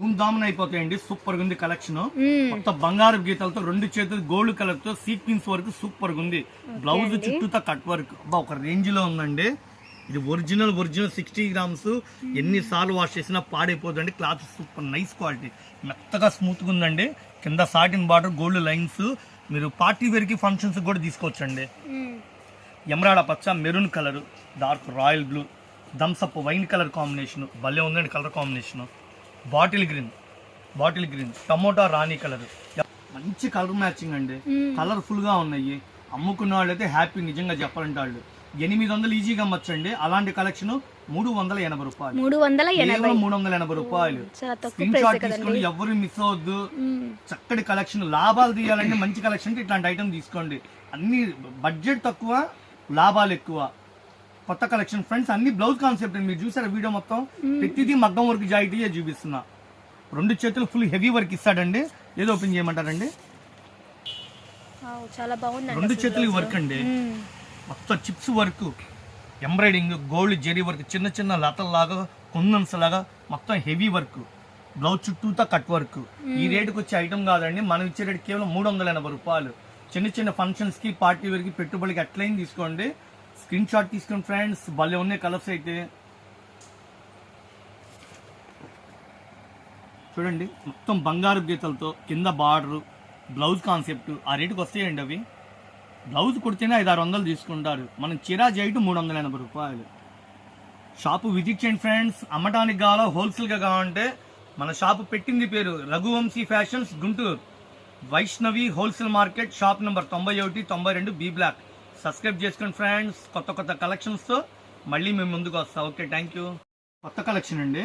ధూమ్ధామన్ అయిపోతాయండి. సూపర్గా ఉంది కలెక్షన్. మొత్తం బంగారు గీతలతో రెండు చేతులు గోల్డ్ కలర్తో సీక్వెన్స్ వరకు సూపర్గా ఉంది బ్లౌజ్ చుట్టూతో కట్ వర్క్. అబ్బా ఒక రేంజ్లో ఉందండి. ఇది ఒరిజినల్ ఒరిజినల్ సిక్స్టీ గ్రామ్స్. ఎన్ని సార్లు వాష్ చేసినా పాడైపోదండి క్లాత్ సూపర్ నైస్ క్వాలిటీ. మెత్తగా స్మూత్గా ఉందండి. కింద సాటిన్ బార్డర్ గోల్డ్ లైన్స్. మీరు పార్టీ వేర్కి ఫంక్షన్స్ కూడా తీసుకోవచ్చండి. ఎమరాడ పచ్చ maroon colour dark royal blue Thums Up wine colour combination. భలే ఉందండి colour combination. Bottle green. Bottle green. Tomato రాణి కలర్. మంచి కలర్ మ్యాచింగ్ అండి. కలర్ఫుల్గా ఉన్నాయి. అమ్ముకున్న వాళ్ళైతే హ్యాపీ నిజంగా చెప్పాలంటే వాళ్ళు ఎనిమిది వందలు ఈజీగా అమ్మచ్చండి. అలాంటి కలెక్షన్ మూడు వందల ఎనభై రూపాయలు. మూడు వందల ఎనభై. మూడు వందల ఎనభై రూపాయలు. స్క్రీన్ షాట్ తీసుకొని ఎవరు మిస్ అవ్వద్దు. మ్మ్. చక్కటి కలెక్షన్ లాభాలు తీయాలంటే మంచి కలెక్షన్ ఇట్లాంటి ఐటమ్ తీసుకోండి. అన్ని బడ్జెట్ తక్కువ లాభాలు ఎక్కువ. కొత్త కలెక్షన్. ఫ్రెండ్స్ అన్ని బ్లౌజ్ కాన్సెప్ట్ మీరు చూసారా వీడియో మొత్తం? ప్రతిదీ మగ్గం వర్క్ జాయితీయే చూపిస్తున్నా. రెండు చేతులు ఫుల్ హెవీ వర్క్ ఇస్తాడండి. ఏదో ఓపెన్ చేయమంటారండి? చాలా రెండు చేతులు. వర్క్ అండి. మొత్తం chips work embroidering gold zari work చిన్న చిన్న లతల్లాగా కుందన్స్ లాగా మొత్తం హెవీ వర్క్ బ్లౌజ్ చుట్టూతా కట్ వర్క్ ఈ రేటుకి వచ్చే ఐటమ్ కాదండి. మనం ఇచ్చే రేటు కేవలం మూడు వందల ఎనభై రూపాయలు. చిన్న చిన్న ఫంక్షన్స్కి పార్టీ వేర్కి పెట్టుబడికి ఎట్లయినా తీసుకోండి. స్క్రీన్ షాట్ తీసుకోండి ఫ్రెండ్స్ భలే ఉన్నాయి కలర్స్ అయితే. చూడండి మొత్తం బంగారు గీతలతో కింద బార్డరు బ్లౌజ్ కాన్సెప్ట్ ఆ రేటుకి వస్తాయండి అవి. బ్లౌజ్ కుడితేనే ఐదు ఆరు వందలు తీసుకుంటారు. మనం చిరా చేయటం మూడు వందల ఎనభై రూపాయలు. షాపు విజిట్ చేయండి ఫ్రెండ్స్. అమ్మటానికి కావాలా హోల్సేల్గా కావాలంటే మన షాపు పెట్టింది పేరు Raghuvamshi fashions Guntur. Vaishnavi wholesale market shop number తొంభై ఒకటి తొంభై రెండు బి బ్లాక్. సబ్స్క్రైబ్ చేసుకోండి ఫ్రెండ్స్ కొత్త కొత్త కలెక్షన్స్తో మళ్ళీ మేము ముందుకు వస్తాం. Okay thank you. కొత్త కలెక్షన్ అండి.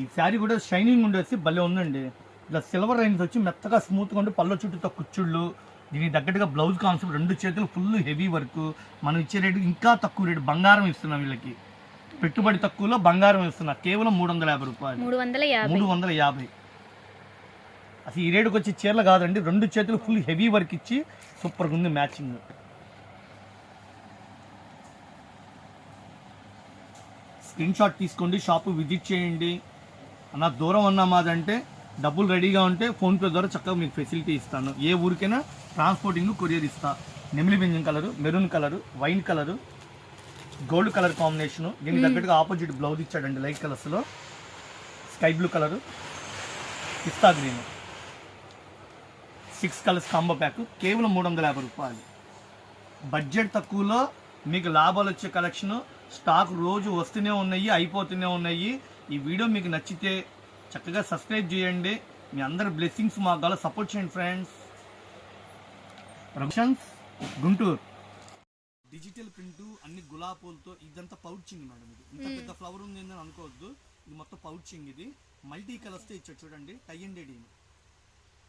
ఈ శారీ కూడా షైనింగ్ ఉండేసి భలే ఉందండి. ఇలా సిల్వర్ లైన్స్ వచ్చి మెత్తగా స్మూత్గా ఉండి పళ్ళ చుట్టూతో కుచ్చుళ్ళు దీనికి తగ్గట్టుగా బ్లౌజ్ కాన్సెప్ట్ రెండు చేతులు ఫుల్ హెవీ వర్క్. మనం ఇచ్చే రేటు ఇంకా తక్కువ రేటు. బంగారం ఇస్తున్నాం వీళ్ళకి. పెట్టుబడి తక్కువలో బంగారం ఇస్తున్నా. కేవలం మూడు వందల యాభై రూపాయలు. మూడు వందల యాభై. అసలు ఈ రేటుకి వచ్చి చీరలు కాదండి. రెండు చేతులు ఫుల్ హెవీ వర్క్ ఇచ్చి సూపర్గా ఉంది మ్యాచింగ్. స్క్రీన్ షాట్ తీసుకోండి షాపు విజిట్ చేయండి. అన్న దూరం అన్నా మాదంటే డబ్బులు రెడీగా ఉంటే ఫోన్పే ద్వారా చక్కగా మీకు ఫెసిలిటీ ఇస్తాను. ఏ ఊరికైనా ట్రాన్స్పోర్టింగ్ కొరియర్ ఇస్తా. నెమిలి బింజం colour maroon colour wine colour gold colour combination. దీనికి తగ్గట్టుగా ఆపోజిట్ బ్లౌజ్ ఇచ్చాడండి లైట్ కలర్స్లో స్కై బ్లూ కలరు పిస్తా green. Six colours combo pack కేవలం మూడు వందల యాభై రూపాయలు. బడ్జెట్ తక్కువలో మీకు లాభాలు వచ్చే కలెక్షన్ స్టాక్ రోజు వస్తూనే ఉన్నాయి అయిపోతూనే ఉన్నాయి. ఈ వీడియో మీకు నచ్చితే చక్కగా సబ్స్క్రైబ్ చేయండి. మీ అందరి బ్లెస్సింగ్స్ మాకు గల సపోర్ట్ చేయండి ఫ్రెండ్స్. రక్షన్స్ గుంటూరు. డిజిటల్ ప్రింట్ అన్ని గులాబీలతో ఇదంతా పౌచింగ్ మేడం ఇది. ఇంత పెద్ద ఫ్లవర్ ఉంది అని అనుకోవద్దు. ఇది మొత్తం పౌచింగ్ ఇది. మల్టీ కలర్స్తో ఇచ్చాడు చూడండి. టై అండ్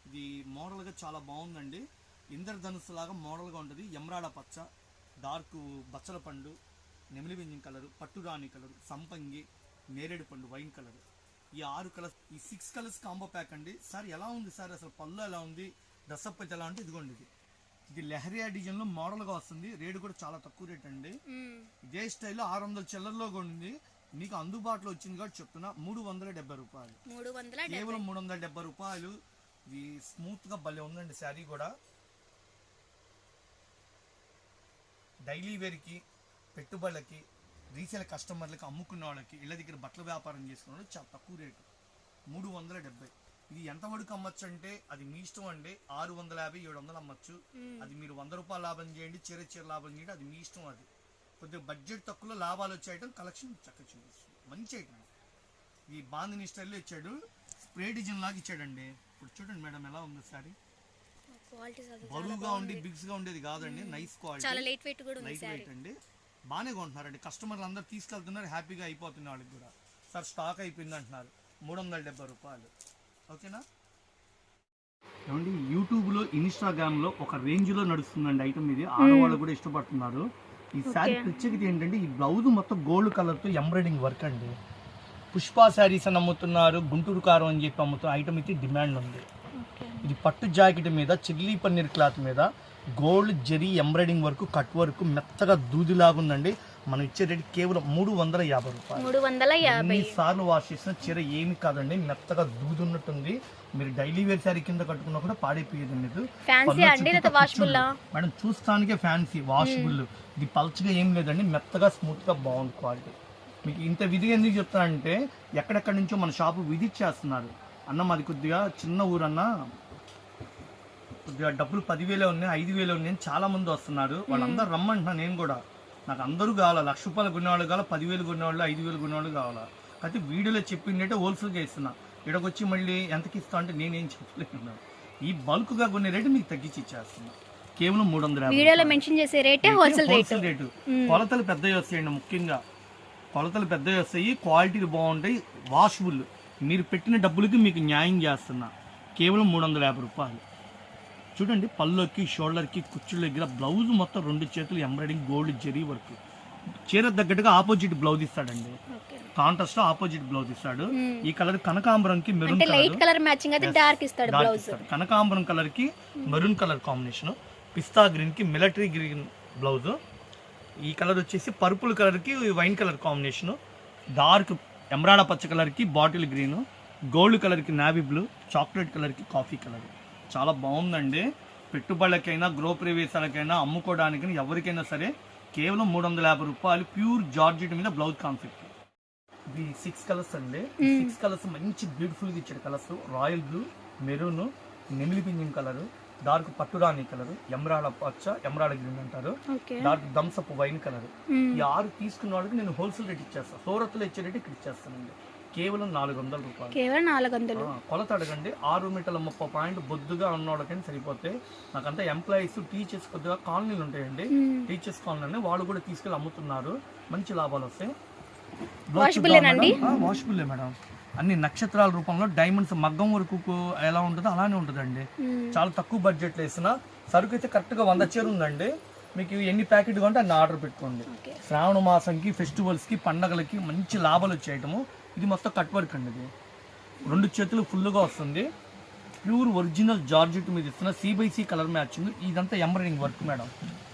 ఇది మోడల్గా చాలా బాగుందండి. ఇంద్రధనుస్సు లాగా మోడల్గా ఉంటుంది. ఎమరాడ పచ్చ డార్క్ బచ్చల పండు. నెమిలి వెంజిం కలర్ పట్టు రాణి కలర్ సంపంగి నేరేడు పండు వైన్ కలర్. ఈ ఆరు కలర్స్ ఈ సిక్స్ కలర్స్ కాంబో ప్యాక్ అండి. సార్ ఎలా ఉంది సార్? అసలు పళ్ళు ఎలా ఉంది? డ్రెస్అప్ అయితే ఎలా అంటే ఇదిగోండి ఇది. ఇది లెహరియా డిజైన్లో మోడల్గా వస్తుంది. రేటు కూడా చాలా తక్కువ రేట్ అండి. ఇదే స్టైల్లో ఆరు వందల చిల్లర్లో కూడా ఉంది. మీకు అందుబాటులో వచ్చింది కాబట్టి చెప్తున్నా మూడు వందల డెబ్బై రూపాయలు. కేవలం మూడు వందల డెబ్బై రూపాయలు. ఇది స్మూత్గా భలే ఉందండి శారీ కూడా. డైలీ వేర్కి పెట్టుబడులకి రీసేల్ కస్టమర్లకి అమ్ముకున్న వాళ్ళకి ఇళ్ళ దగ్గర బట్టల వ్యాపారం చేసుకున్న చాలా తక్కువ రేటు. మూడు వందల డెబ్బై. ఇది ఎంత వరకు అమ్మచ్చు అంటే అది మీ ఇష్టం అండి. ఆరు వందల యాభై ఏడు వందలు అమ్మచ్చు. అది మీరు వంద రూపాయలు లాభం చేయండి చీర చీర లాభం చేయండి అది మీ ఇష్టం అది. కొద్దిగా బడ్జెట్ తక్కువలో లాభాలు వచ్చే ఐటమ్ కలెక్షన్ చక్కగా చూపిస్తుంది. మంచి ఐటమ్ ఈ బాందిని స్టైల్లో ఇచ్చాడు. స్ప్రే డిజైన్ లాగా ఇచ్చాడండి. ఇప్పుడు చూడండి మేడం ఎలా ఉంది సారీ. క్వాలిటీ అసలు చాలా బరువుగా ఉండి బిగ్స్గా ఉండేది కాదండి. Nice quality. లైట్ వెయిట్ కూడా ఉంది లైట్ శారీ వెయిట్ అండి. బాగానే కొంటున్నారండి. కస్టమర్లు అందరూ తీసుకెళ్తున్నారు హ్యాపీగా అయిపోతుంది వాళ్ళకి కూడా. సార్ స్టాక్ అయిపోయింది అంటున్నారు. మూడు వందల డెబ్బై రూపాయలు. ఓకేనా? ఏమండి యూట్యూబ్లో ఇన్స్టాగ్రామ్లో ఒక రేంజ్లో నడుస్తుందండి ఐటమ్ ఇది. ఆడవాళ్ళు కూడా ఇష్టపడుతున్నారు. ఈ శారీ ప్రత్యేకత ఏంటంటే ఈ బ్లౌజ్ మొత్తం గోల్డ్ కలర్తో ఎంబ్రాయిడింగ్ వర్క్ అండి. పుష్ప శారీస్ అని అమ్ముతున్నారు గుంటూరు కారం అని చెప్పి అమ్ముతున్న ఐటమ్ అయితే డిమాండ్ ఉంది. ఇది పట్టు జాకెట్ మీద చిల్లీ పన్నీర్ క్లాత్ మీద gold zari embroidering work cut work మెత్తగా దూదిలాగా ఉందండి మనం ఇచ్చే రేట్ కేవలం మూడు వందల యాభై రూపాయలు. మూడు వందల యాభై. సార్లు వాష్ చేసిన చీర ఏమి కాదండి మెత్తగా దూదున్నట్టుంది. మీరు డైలీ వేర్ శారీ కింద కట్టుకున్నా కూడా పాడైపోయేది ఫ్యాన్సీ అండి వాషబుల్ మేడం చూస్తానికే ఫ్యాన్సీ వాషబుల్ ఇది పల్చగా ఏం లేదండి మెత్తగా స్మూత్గా బాగుంది క్వాలిటీ మీకు ఇంత విధిగా ఎందుకు చెప్తానంటే ఎక్కడెక్కడి నుంచో మన షాపు విజిట్ చేస్తున్నారు. అన్న మాది కొద్దిగా చిన్న ఊరన్నా డబ్బులు పదివేలే ఉన్నాయి ఐదు వేలే ఉన్నాయి అని చాలా మంది వస్తున్నారు వాళ్ళందరూ రమ్మంటున్నా నేను కూడా. నాకు అందరూ కావాలా? లక్ష రూపాయలు కొనేవాళ్ళు కావాలా? పదివేలు కొనేవాళ్ళు ఐదు వేలు కొనేవాళ్ళు కావాలా? అయితే వీడియోలో చెప్పిందంటే హోల్సేల్గా ఇస్తున్నా ఇక్కడికి వచ్చి మళ్ళీ ఎంతకి ఇస్తా అంటే నేనేం చెప్పలేను. ఈ బల్క్గా కొనే రేటు మీకు తగ్గించి ఇచ్చేస్తున్నా. కేవలం మూడు వందల యాభై వీడియోలో మెన్షన్ చేసే రేటే హోల్సేల్ రేట్ హోల్సేల్ రేటు కొలతలు పెద్దవి వస్తాయండి ముఖ్యంగా. కొలతలు పెద్దవి వస్తాయి క్వాలిటీలు బాగుంటాయి వాషబుల్ మీరు పెట్టిన డబ్బులకి మీకు న్యాయం చేస్తున్నా. కేవలం మూడు వందల యాభై రూపాయలు. చూడండి పళ్ళుకి షోల్డర్కి కుచ్చుల దగ్గర బ్లౌజ్ మొత్తం రెండు చేతులు ఎంబ్రాయిడింగ్ గోల్డ్ జరీ వర్క్. చీర తగ్గట్టుగా ఆపోజిట్ బ్లౌజ్ ఇస్తాడండి. కాంట్రాస్ట్లో ఆపోజిట్ బ్లౌజ్ ఇస్తాడు. ఈ కలర్ కనకాంబరంకి మెరూన్ అంటే కలర్. లైట్ కలర్ మ్యాచింగ్ అయితే డార్క్ ఇస్తాడు బ్లౌజ్. కనకాంబరం కలర్కి మెరూన్ కలర్ కాంబినేషన్. పిస్తా గ్రీన్కి మిలిటరీ గ్రీన్ బ్లౌజ్. ఈ కలర్ వచ్చేసి పర్పుల్ కలర్కి wine colour combination. Dark emerald పచ్చ కలర్కి బాటిల్ గ్రీన్. గోల్డ్ కలర్కి నావీ బ్లూ. చాక్లెట్ కలర్కి కాఫీ కలర్. చాలా బాగుందండి. పెట్టుబడులకైనా గృహ ప్రవేశాలకైనా అమ్ముకోవడానికి ఎవరికైనా సరే కేవలం మూడు వందల యాభై రూపాయలు ప్యూర్ జార్జెట్ మీద బ్లౌజ్ కాన్సెప్ట్. ఇది సిక్స్ కలర్స్ అండి. సిక్స్ కలర్స్ మంచి బ్యూటిఫుల్గా ఇచ్చాడు కలర్స్ రాయల్ బ్లూ మెరూన్ నెమిలి పింఛన్ కలర్ డార్క్ పట్టురాణి కలర్ ఎమరాడ పచ్చ ఎమరాడ గ్రీన్ అంటారు. Dark Thums Up wine colour ఈ ఆరు తీసుకున్న వాళ్ళకి నేను హోల్సేల్ రేట్ ఇచ్చేస్తాను సూరత్లో ఇచ్చే రేట్ ఇక్కడ ఇచ్చేస్తానండి. కేవలం నాలుగు వందల రూపాయలు. కేవలం నాలుగు వందలు కొలత అడగండి. ఆరు మీటర్ల ముప్పై పాయింట్ బొద్దుగా ఉన్న వాళ్ళకైనా సరిపోతే నాకంతా ఎంప్లాయీస్ టీచర్స్ కొద్దిగా కాలనీలు ఉంటాయండి. టీచర్స్ కాలనీ వాళ్ళు కూడా తీసుకెళ్ళి అమ్ముతున్నారు. మంచి లాభాలు వస్తాయి? వాషబుల్లే మేడం? అన్ని నక్షత్రాల రూపంలో డైమండ్స్ మగ్గం వరకు ఎలా ఉంటుందో అలానే ఉంటుందండి. చాలా తక్కువ బడ్జెట్ వేసిన సరుకు అయితే కరెక్ట్గా వంద చీర ఉందండి. మీకు ఎన్ని ప్యాకెట్ కొంటే అన్ని ఆర్డర్ పెట్టుకోండి. శ్రావణ మాసంకి ఫెస్టివల్స్కి పండగలకి మంచి లాభాలు వచ్చే ఐటము ఇది మొత్తం కట్ వర్క్ అండి ఇది. రెండు చేతులు ఫుల్గా వస్తుంది. ప్యూర్ ఒరిజినల్ జార్జెట్ మీద ఇస్తున్న C by C colour matching ఇదంతా embroidering work madam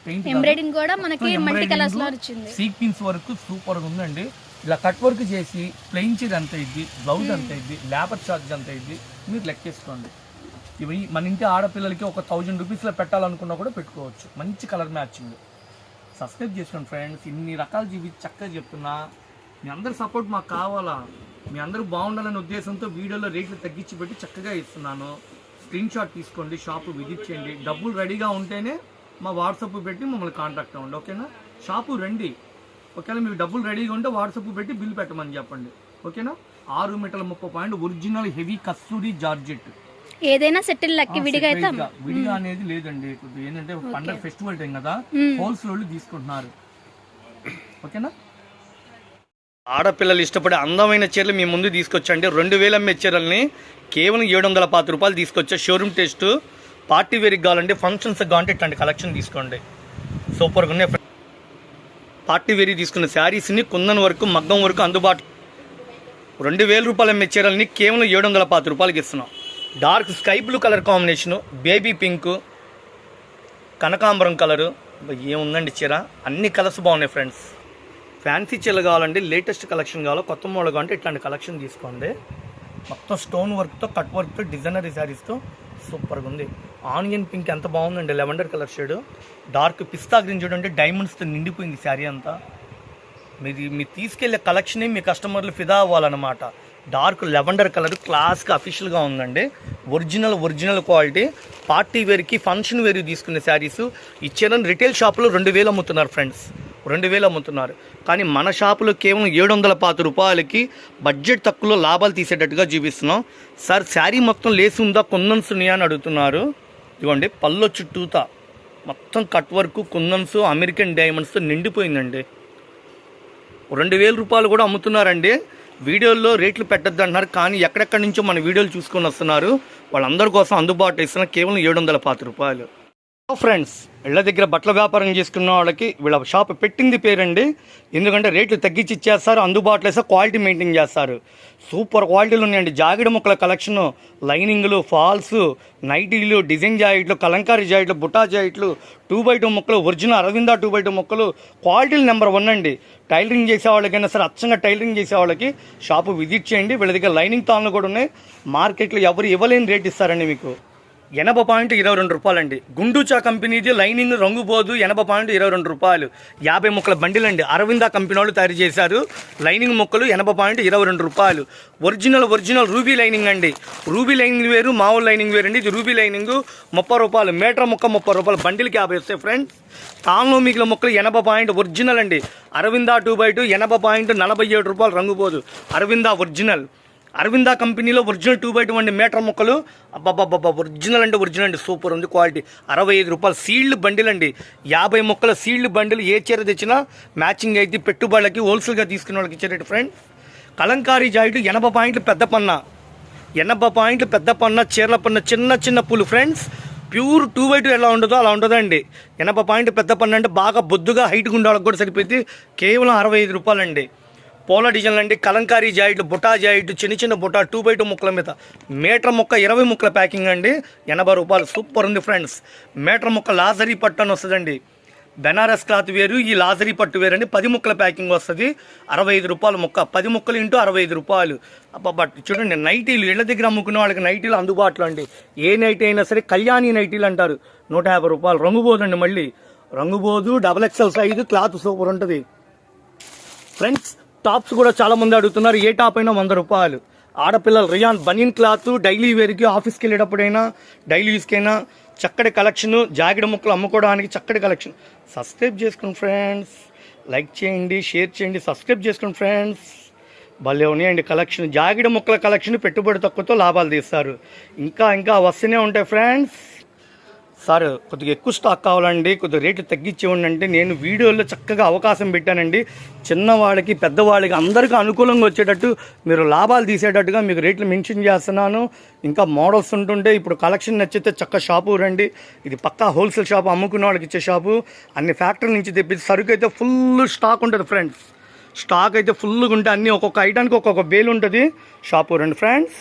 paint embroidering కూడా మనకి మల్టీ కలర్స్లో వచ్చింది. సీక్వెన్స్ వర్క్ సూపర్ ఉందండి. ఇలా కట్ వర్క్ చేసి ప్లెయిన్ చీర ఎంత ఇద్ది బ్లౌజ్ ఎంత ఇద్ది లేబర్ ఛార్జ్ ఎంత ఇద్ది మీరు లెక్కేసుకోండి. ఇవి మన ఇంటి ఆడపిల్లలకి ఒక థౌజండ్ రూపీస్లో పెట్టాలనుకున్నా కూడా పెట్టుకోవచ్చు. మంచి కలర్ మ్యాచింగ్ సబ్స్క్రైబ్ చేసుకోండి ఫ్రెండ్స్ ఇన్ని రకాలు చూపి చక్కగా చెప్తున్నా. మీ అందరి సపోర్ట్ మాకు కావాలా? మీ అందరూ బాగుండాలనే ఉద్దేశంతో వీడియోలో రేట్లు తగ్గించి పెట్టి చక్కగా ఇస్తున్నాను. స్క్రీన్ షాట్ తీసుకోండి షాపు విజిట్ చేయండి. డబ్బులు రెడీగా ఉంటేనే మా వాట్సాప్ పెట్టి మమ్మల్ని కాంటాక్ట్ అవ్వండి ఓకేనా షాపు రండి. ఒకవేళ మీకు డబ్బులు రెడీగా ఉంటే వాట్సాప్ పెట్టి బిల్ పెట్టమని చెప్పండి ఓకేనా ఆరు మీటర్ల ముప్పై point original heavy Kasturi georgette. ఏదైనా సెటిల్ లక్కి విడిగా అయితే. విడిగా అనేది లేదండి. ఏంటంటే పండగ ఫెస్టివల్ టైం కదా. హోల్సేల్ వాళ్ళు తీసుకుంటున్నారు ఓకేనా ఆడపిల్లలు ఇష్టపడే అందమైన చీరలు మీ ముందు తీసుకొచ్చండి. రెండు వేల అమ్మే చీరల్ని కేవలం ఏడు వందల పాతి రూపాయలు తీసుకొచ్చా షోరూమ్ టెస్ట్ పార్టీ వేర్కి కావాలంటే ఫంక్షన్స్ కావాలంటే ఇట్లాంటి కలెక్షన్ తీసుకోండి. సూపర్గా ఉన్నాయి పార్టీ వేరీ తీసుకున్న శారీస్ని కుందన్ వరకు మగ్గం వరకు అందుబాటు రెండు వేల రూపాయల అమ్మే చీరల్ని కేవలం ఏడు వందల పాతి రూపాయలకి ఇస్తున్నాం. Dark sky blue colour combination baby pink కనకాంబరం కలరు ఏముందండి చీర? అన్ని కలర్స్ బాగున్నాయి ఫ్రెండ్స్ ఫ్యాన్సీ చీరలు కావాలండి లేటెస్ట్ కలెక్షన్ కావాలో కొత్త మోడల్ కావాలంటే ఇట్లాంటి కలెక్షన్ తీసుకోండి. మొత్తం స్టోన్ వర్క్తో కట్ వర్క్తో డిజైనరీ శారీస్తో సూపర్గా ఉంది. ఆనియన్ పింక్ ఎంత బాగుందండి లెవెండర్ కలర్ షేడ్. డార్క్ పిస్తా గ్రీన్ చూడండి డైమండ్స్తో నిండిపోయింది శారీ అంతా. మీది మీరు తీసుకెళ్ళే కలెక్షనే మీ కస్టమర్లు ఫిదా అవ్వాలన్నమాట. డార్క్ లెవెండర్ కలర్ క్లాస్గా అఫీషియల్గా ఉందండి. Original original quality. పార్టీ వేర్కి ఫంక్షన్ వేర్ తీసుకునే శారీస్. ఇచ్చేదని రిటైల్ షాపులో రెండు వేలు అమ్ముతున్నారు ఫ్రెండ్స్. రెండు వేలు అమ్ముతున్నారు. కానీ మన షాపులో కేవలం ఏడు వందల పాతి రూపాయలకి బడ్జెట్ తక్కువలో లాభాలు తీసేటట్టుగా చూపిస్తున్నాం సార్ శారీ మొత్తం లేసి ఉందా? కుందన్స్ ఉన్నాయా అని అడుగుతున్నారు. ఇదిగోండి పళ్ళు చుట్టూతా. మొత్తం కట్ వర్క్ కుందన్స్ అమెరికన్ డైమండ్స్తో నిండిపోయిందండి. రెండు వేల రూపాయలు కూడా అమ్ముతున్నారండి. వీడియోల్లో రేట్లు పెట్టద్దు అంటున్నారు. కానీ ఎక్కడెక్కడి నుంచో మన వీడియోలు చూసుకొని వస్తున్నారు. వాళ్ళందరి కోసం అందుబాటులో ఇస్తున్న కేవలం ఏడు వందల పాతి రూపాయలు. ఫ్రెండ్స్ ఇళ్ళ దగ్గర బట్టల వ్యాపారం చేసుకున్న వాళ్ళకి వీళ్ళ షాప్ పెట్టింది పేరండి. ఎందుకంటే రేట్లు తగ్గించి ఇచ్చేస్తారు అందుబాటులో వేస్తే క్వాలిటీ మెయింటైన్ చేస్తారు. సూపర్ క్వాలిటీలు ఉన్నాయండి. జాకెట్ ముక్కల కలెక్షన్ లైనింగ్లు ఫాల్స్ నైటీలు డిజైన్ జాకెట్లు కలంకారీ జాకెట్లు బుటా జాకెట్లు టూ బై టూ ముక్కలు original Arvind two by two ముక్కలు క్వాలిటీలు నెంబర్ వన్ అండి. టైలరింగ్ చేసే వాళ్ళకైనా సరే అచ్చంగా టైలరింగ్ చేసే వాళ్ళకి షాపు విజిట్ చేయండి. వీళ్ళ దగ్గర లైనింగ్ తాన్లు కూడా ఉన్నాయి. మార్కెట్లో ఎవరు ఇవ్వలేని రేట్ ఇస్తారండి మీకు. ఎనభై పాయింట్ ఇరవై రెండు రూపాయలండి. గుండూచా కంపెనీది లైనింగ్ రంగు పోదు ఎనభై పాయింట్ ఇరవై రెండు రూపాయలు. యాభై ముక్కల బండిలండి. అరవింద కంపెనీ వాళ్ళు తయారు చేశారు. లైనింగ్ ముక్కలు ఎనభై పాయింట్ ఇరవై రెండు రూపాయలు. ఒరిజినల్ ఒరిజినల్ రూబీ లైనింగ్ అండి. రూబీ లైనింగ్ వేరు మామూలు లైనింగ్ వేరు అండి ఇది రూబీ లైనింగ్. ముప్పై రూపాయలు. మీటర్ ముక్క ముప్పై రూపాయలు. బండిలకి యాభై వస్తాయి ఫ్రెండ్స్. తాన్లో మిగిలిన ముక్కలు ఎనభై పాయింట్ ఒరిజినల్ అండి. అరవింద టూ బై టూ ఎనభై పాయింట్ నలభై ఏడు రూపాయలు రంగు పోదు అరవింద ఒరిజినల్. అరవింద కంపెనీలో ఒరిజినల్ టూ బై టూ అండి మీటర్ ముక్కలు. అబ్బాబ్బాబ్బా ఒరిజినల్ అంటే ఒరిజినల్ అండి సూపర్ ఉంది క్వాలిటీ. అరవై ఐదు రూపాయలు సీల్డ్ బండిల్ అండి యాభై ముక్కల సీల్డ్ బండిల్ ఏ చీర తెచ్చినా మ్యాచింగ్ అయితే పెట్టుబడులకి హోల్సేల్గా తీసుకునే వాళ్ళకి ఇచ్చేటట్టు ఫ్రెండ్స్ కలంకారీ జాకెట్ ఎనభై పాయింట్లు పెద్ద పన్న. ఎనభై పాయింట్లు పెద్ద పన్న చీరల పన్న చిన్న చిన్న పులు friends pure two by two ఎలా ఉండదో అలా ఉండదండి. ఎనభై పాయింట్ పెద్ద పన్ను అంటే బాగా బొద్దుగా హైట్గా ఉండే వాళ్ళకి కూడా సరిపోయింది కేవలం అరవై ఐదు రూపాయలండి. పోల డిజైన్లు అండి. కలంకారీ జాయిట్లు బుటా జాయిట్ చిన్న చిన్న బుటా టూ బై టూ ముక్కల మీద. మీటర్ ముక్క ఇరవై ముక్కల ప్యాకింగ్ అండి. ఎనభై రూపాయలు. సూపర్ ఉంది ఫ్రెండ్స్. మీటర్ ముక్క లాజరీ పట్టు అని వస్తుందండి. బెనారస్ క్లాత్ వేరు ఈ లాజరీ పట్టు వేరు అండి పది ముక్కల ప్యాకింగ్ వస్తుంది. అరవై ఐదు రూపాయలు ముక్క. పది ముక్కలు ఇంటూ అరవై ఐదు రూపాయలు. అబ్బా చూడండి నైటీలు ఇళ్ళ దగ్గర అమ్ముకునే వాళ్ళకి నైటీలు అందుబాటులో అండి. ఏ నైటీ అయినా సరే కళ్యాణి నైటీలు అంటారు. నూట యాభై రూపాయలు. రంగు పోదండి మళ్ళీ. రంగు పోదు double excel size cloth super ఉంటుంది. ఫ్రెండ్స్ టాప్స్ కూడా చాలా మంది అడుగుతున్నారు. ఏ టాప్ అయినా వంద రూపాయలు. ఆడపిల్లలు రియాన్ బనియన్ క్లాత్ డైలీ వేర్కి ఆఫీస్కి వెళ్ళేటప్పుడైనా డైలీ యూస్కైనా చక్కటి కలెక్షన్ జాకెట్ ముక్కలు అమ్ముకోవడానికి చక్కటి కలెక్షన్. సబ్స్క్రైబ్ చేసుకోండి ఫ్రెండ్స్. లైక్ చేయండి షేర్ చేయండి సబ్స్క్రైబ్ చేసుకోండి ఫ్రెండ్స్. భలే ఉన్నాయండి కలెక్షన్. జాగిడ ముక్కల కలెక్షన్ పెట్టుబడి తక్కువతో లాభాలు తీస్తారు. ఇంకా ఇంకా వస్తూనే ఉంటాయి ఫ్రెండ్స్. సార్ కొద్దిగా ఎక్కువ స్టాక్ కావాలండి కొద్దిగా రేట్లు తగ్గించి ఇవ్వండి నేను వీడియోలో చక్కగా అవకాశం పెట్టానండి. చిన్నవాళ్ళకి పెద్దవాళ్ళకి అందరికీ అనుకూలంగా వచ్చేటట్టు మీరు లాభాలు తీసేటట్టుగా మీకు రేట్లు మెన్షన్ చేస్తున్నాను. ఇంకా మోడల్స్ ఉంటుంటే ఇప్పుడు కలెక్షన్ నచ్చితే చక్క షాపు రండి. ఇది పక్కా హోల్సేల్ షాపు అమ్ముకున్న వాళ్ళకి ఇచ్చే షాపు అన్ని ఫ్యాక్టరీ నుంచి తెప్పించి సరుకు అయితే ఫుల్ స్టాక్ ఉంటుంది ఫ్రెండ్స్ స్టాక్ అయితే ఫుల్గా ఉంటే అన్ని ఒక్కొక్క ఐటానికి ఒక్కొక్క బేల్ ఉంటుంది. షాపు రండి ఫ్రెండ్స్